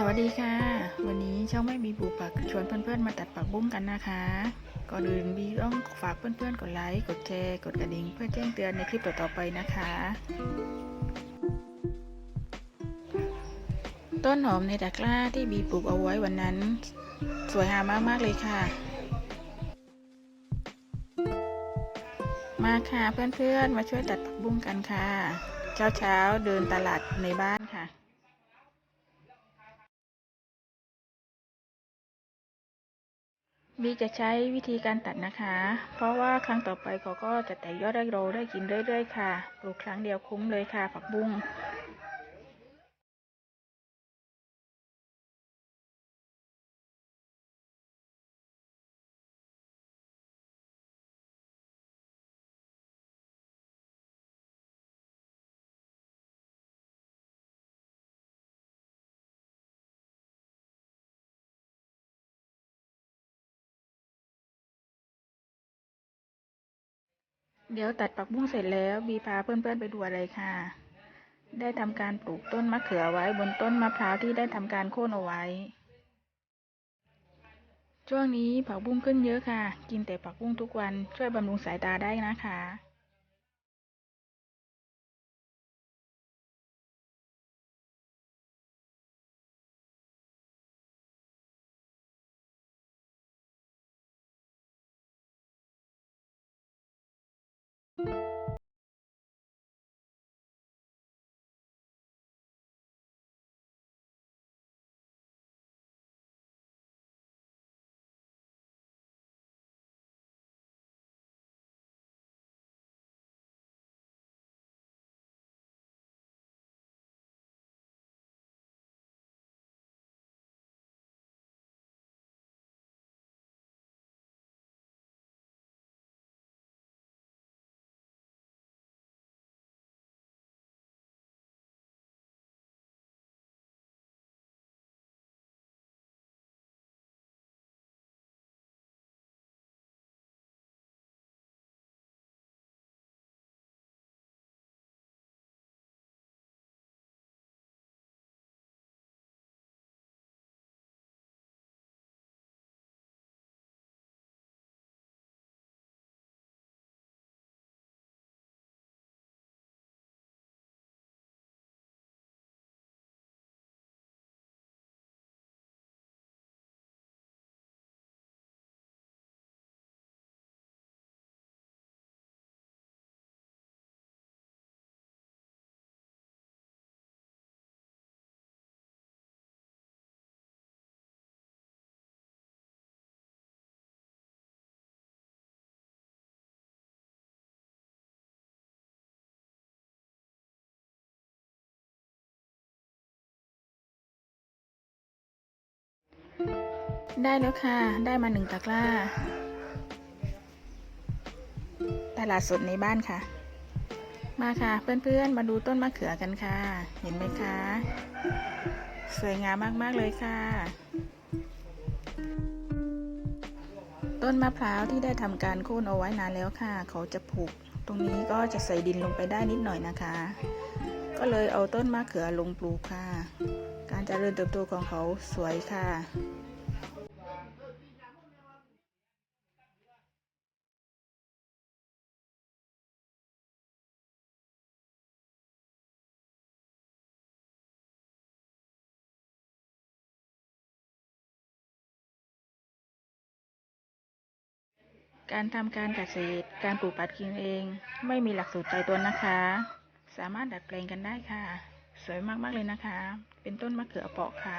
สวัสดีค่ะ วันนี้ช่องไม่มีปลูกผักชวนเพื่อนๆมาตัดผักบุ้งกันนะคะ ก่อนอื่นบีต้องฝากเพื่อนๆกดไลค์กดแชร์กดกระดิ่งเพื่อแจ้งเตือนในคลิปต่อๆไปนะคะ ต้นหอมในตะกร้าที่บีปลูกเอาไว้วันนั้น สวยงามมากๆเลยค่ะ มาค่ะเพื่อนๆมาช่วยตัดผักบุ้งกันค่ะ เช้าๆเดินตลาดในบ้าน บีจะใช้วิธีการตัดนะคะ เพราะว่าครั้งต่อไปเขาก็จะแตกยอดได้โรได้กินเรื่อยๆค่ะ ปลูกครั้งเดียวคุ้มเลยค่ะผักบุ้ง เดี๋ยวตัดผักบุ้งเสร็จแล้วบีพาเพื่อนๆไปดูอะไรค่ะ ได้ทำการปลูกต้นมะเขือไว้บนต้นมะพร้าวที่ได้ทำการโค่นเอาไว้ ช่วงนี้ผักบุ้งขึ้นเยอะค่ะ กินแต่ผักบุ้งทุกวันช่วยบำรุงสายตาได้นะคะ you ได้แล้วค่ะ ได้มาหนึ่งตะกร้า ตลาดสดในบ้านค่ะ มาค่ะเพื่อนๆ มาดูต้นมะเขือกันค่ะ เห็นไหมคะ สวยงามมากๆเลยค่ะ ต้นมะพร้าวที่ได้ทำการโค่นเอาไว้นานแล้วค่ะ เขาจะผุตรงนี้ก็จะใส่ดินลงไปได้นิดหน่อยนะคะ ก็เลยเอาต้นมะเขือลงปลูกค่ะ การเจริญเติบโตของเขาสวยค่ะการทำการเกษตร การปลูกปัดกินเอง ไม่มีหลักสูตรตายตัวนะคะ สามารถดัดแปลงกันได้ค่ะ สวยมากๆเลยนะคะ เป็นต้นมะเขือเปราะค่ะ